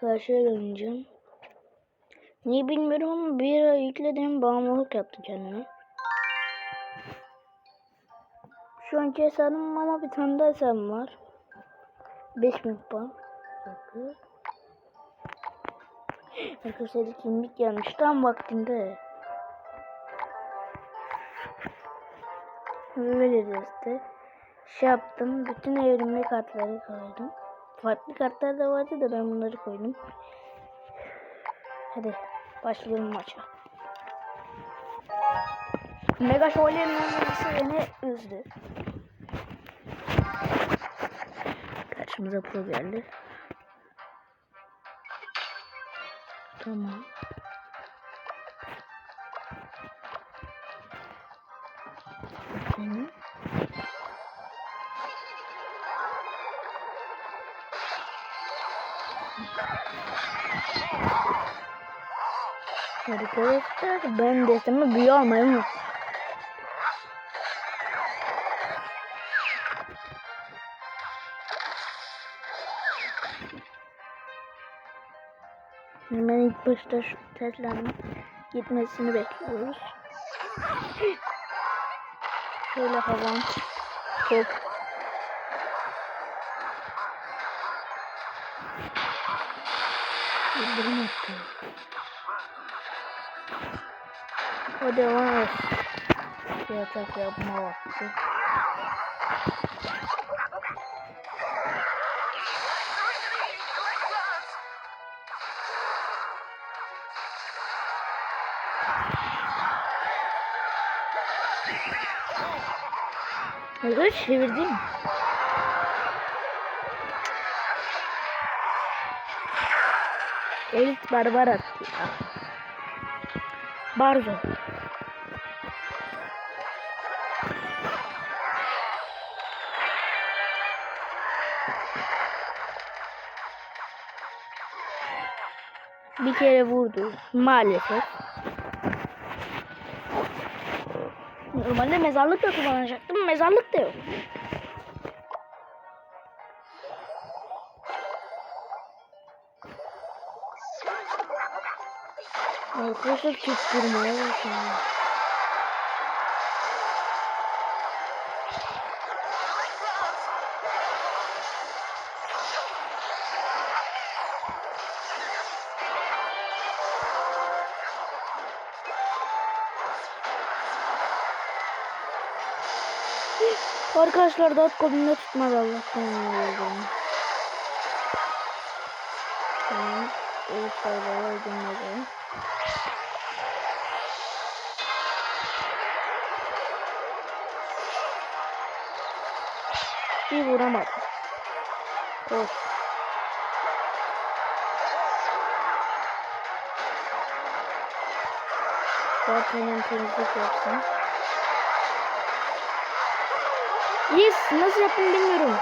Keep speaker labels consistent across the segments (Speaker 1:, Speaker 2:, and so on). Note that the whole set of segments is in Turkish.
Speaker 1: Karşıya döneceğim. Niye bilmiyorum ama bir ara yükledim bağımlılık yaptı kendine. Şu anki hesabım ama bir tane daha hesabım var. 5000 puan. Arkadaşlar kimlik gelmiş tam vaktinde. Böyle işte. Şey yaptım. Bütün evrimli kartları koydum. Farklı kartlar da vardı da ben bunları koydum. Hadi başlayalım maça. Mega Şövalye'nin olmaması beni üzdü. Karşımıza pro geldi. Tamam. Bakalım. Arkadaşlar ben deseme büyü almayı mı? Hemen ilk başta şu Tesla'nın gitmesini bekliyoruz. Şöyle havan, top. гранатка. Подивилась. Я так і обмолотку. Короче, вердим. Elit barbar attı. Barzo. Bir kere vurdu maalesef. Normalde mezarlık da kullanacaktım. Mezarlık da yok. Arkadaşlar tutturmaya başladı. Arkadaşlar dot kodunda tutmadı Allah'tan yarabbim. Tamam. Evet sayıları ödünleri. Bir vuramadım. Koş. Zaten temizlik yapsın. Yes, nasıl yaptım bilmiyorum.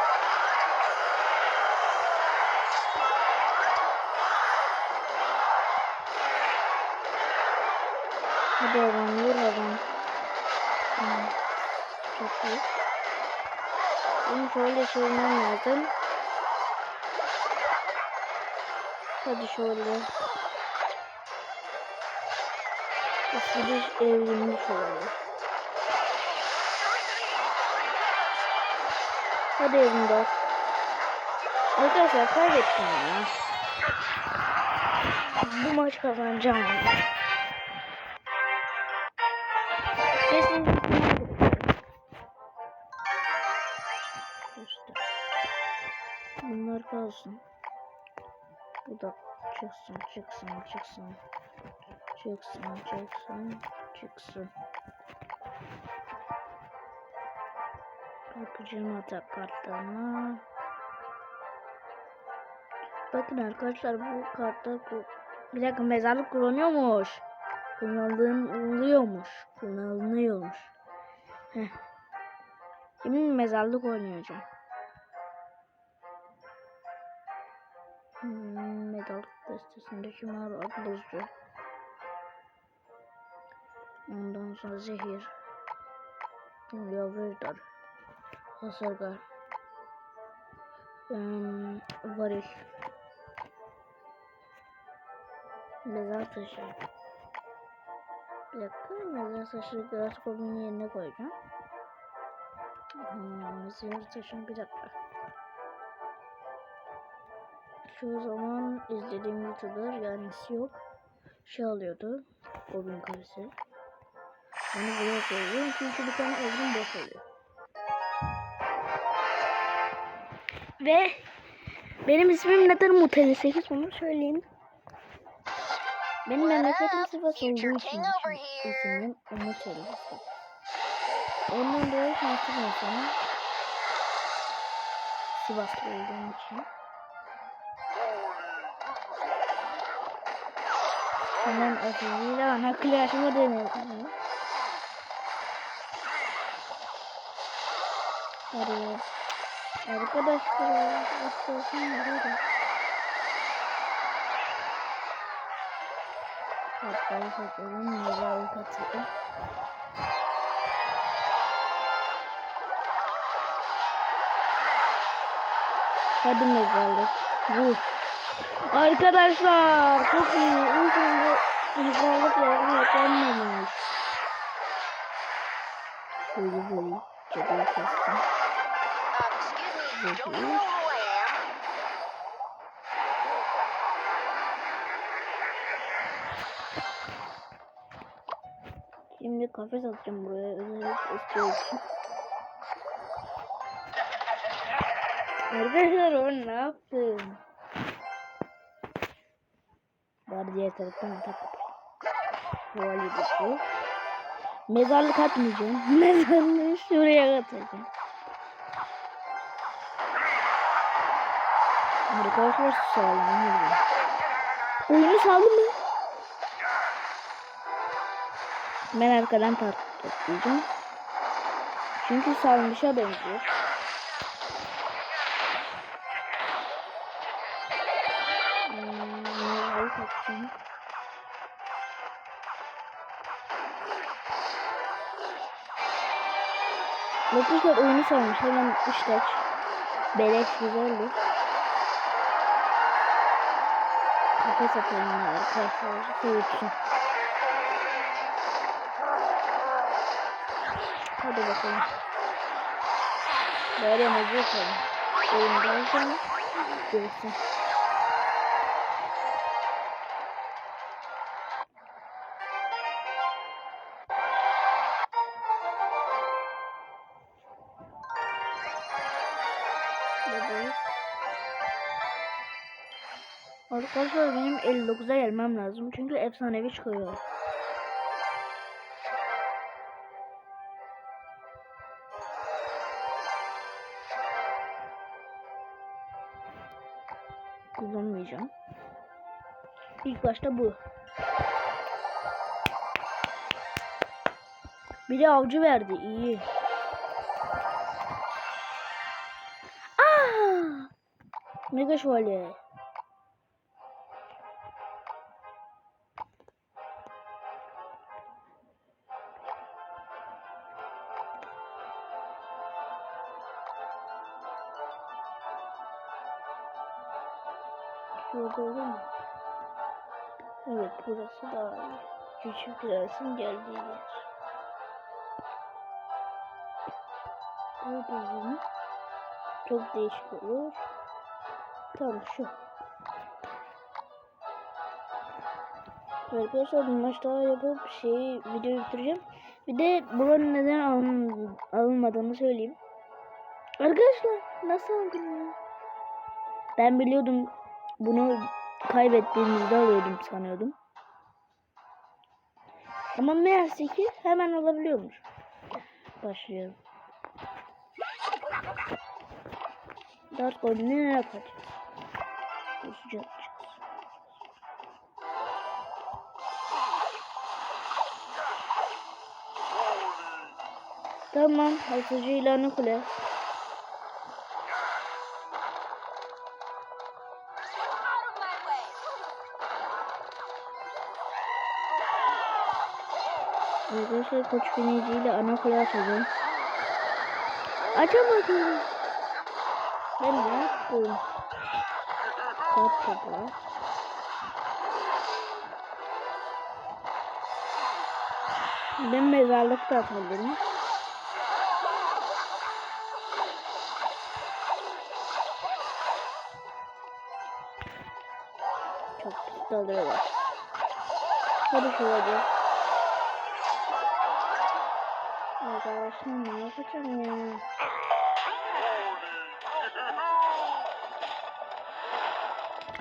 Speaker 1: Hadi adam, vur adam. Tamam. Çok iyi. Bunu şöyle çevirmem lazım. Hadi şöyle. Isırış evrilmiş olabilir. Hadi evimde. Arkadaşlar kaybettim ya. Bu maç kazanacağım. Bunlar kalsın. Bu da çıksın, çıksın, çıksın. Çıksın, çıksın, çıksın. Bakacağım atak kartlarına. Bakın arkadaşlar bu kartta bir dakika mezarlık kullanıyormuş. Kullanılıyormuş. Kullanılıyormuş. Heh. Şimdi mezarlık oynayacağım. Hmm, medal destesindeki mağara buzcu. Ondan sonra zehir. Yavrular. Hasargar. Um, varil. Mezar taşı. Bir dakika mezar taşı Glasgow'un yerine koyacağım. Hmm, mezar taşını bir dakika. Şu zaman izlediğim YouTuber yani yok şey alıyordu. Goblin karısı. Onu buraya koyuyorum çünkü bir tane evrim boş oluyor. Ve benim ismim neden Mut 58 bunu söyleyeyim. Benim memleketim Sivas olduğu için ismim Umut 58. Ondan dolayı şanslı bir insanım. Sivaslı olduğum için. Hemen asılıyla ana klaşımı denedim. Hadi. Arkadaşlar, istiyorsan hadi. Hatta satalım, güzel katılım. Hadi mezarlık. Vur. Arkadaşlar çok iyi. İlk önce mezarlık yerine yapamamış. Şöyle böyle cadığı kestim.
Speaker 2: Um, excuse
Speaker 1: Şimdi kafes atacağım buraya özellikle istiyor için. Arkadaşlar o ne yaptın? Bari diğer taraftan atak Şövalye düştü. Mezarlık atmayacağım. Mezarlığı şuraya atacağım. Arkadaşlar sağlam. Oyunu saldı mı? Ben arkadan takip toplayacağım. Çünkü salmışa benziyor. Hmm? Arkadaşlar oyunu salmış. Hemen işte Beleş güzeldir. Kafes atalım arkadaşlar. Soğutsun. Hadi bakalım. Böyle emoji yapalım. Oyundan sonra. Bebeğiz. Arkadaşlar benim 59'a gelmem lazım. Çünkü efsanevi çıkıyor. Kullanmayacağım. İlk başta bu. Bir de avcı verdi. iyi. Aa! Mega şövalye. Olur mu? Evet burası daha iyi. Küçük prensin geldiği yer. Burada mı? Çok değişik olur. Tamam şu. Arkadaşlar bir maç yapıp şeyi video bitireceğim. Bir de buranın neden alın, alınmadığını söyleyeyim. Arkadaşlar nasıl aldın ya? Ben biliyordum bunu kaybettiğimizde alıyordum sanıyordum. Ama meğerse ki hemen alabiliyormuş. Başlıyorum. Dört gol kaçacağız? Koşacağız. Tamam, hasıcı ilanı kule. Arkadaşlar koç biniciyle ana kule atacağım. Açamadım. Ben ne yaptım? Kap kapa. Ben mezarlıkta atabilirim. Çok pis dalıyorlar. Hadi şurada. Arkadaşlar ne yapacağım ya?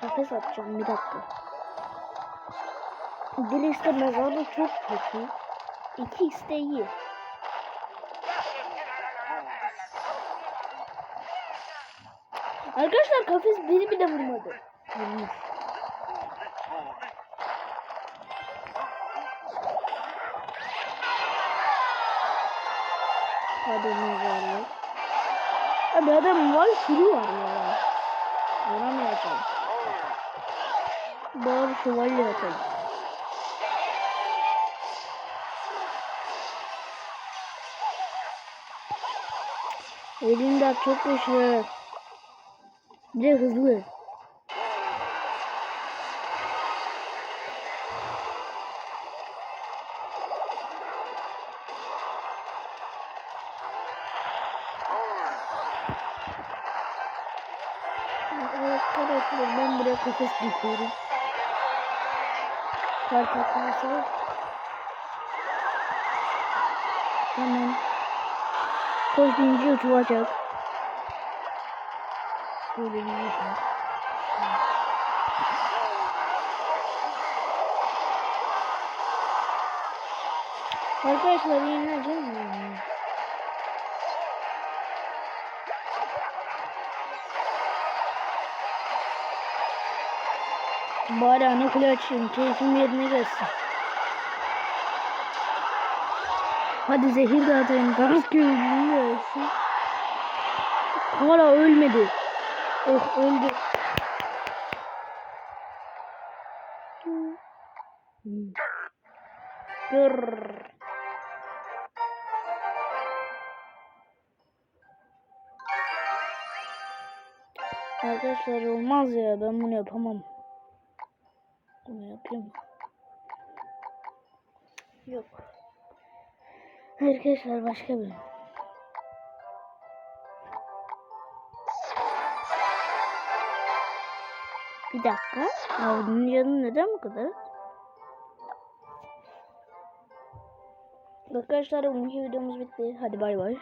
Speaker 1: Kafes atacağım bir dakika. Diliste mezarı çok kötü. 2x de iyi. Arkadaşlar kafes biri bile vurmadı. Vurmuş. Hadi mezarlık. Abi adam var kuru var ya. Vuramayacağım. Bari şövalye atalım. Elinde çok güçlü. Bir de hızlı. Arkadaşlar ben buraya kafes dikiyorum. Kart atması. Tamam. Koş binci uçuracak. Böyle bir şey. Arkadaşlar yenileceğim mi? Bari ana kule açayım. Keyfim yerine gelsin. Hadi zehir dağıtayım. Gaz gölgünü gelsin. Hala ölmedi. Oh öldü. Gırr. Arkadaşlar olmaz ya ben bunu yapamam. Bunu yapayım. Yok. Arkadaşlar başka bir. Bir dakika. Ya bunun canı neden bu kadar? Arkadaşlar bugünkü videomuz bitti. Hadi bay bay.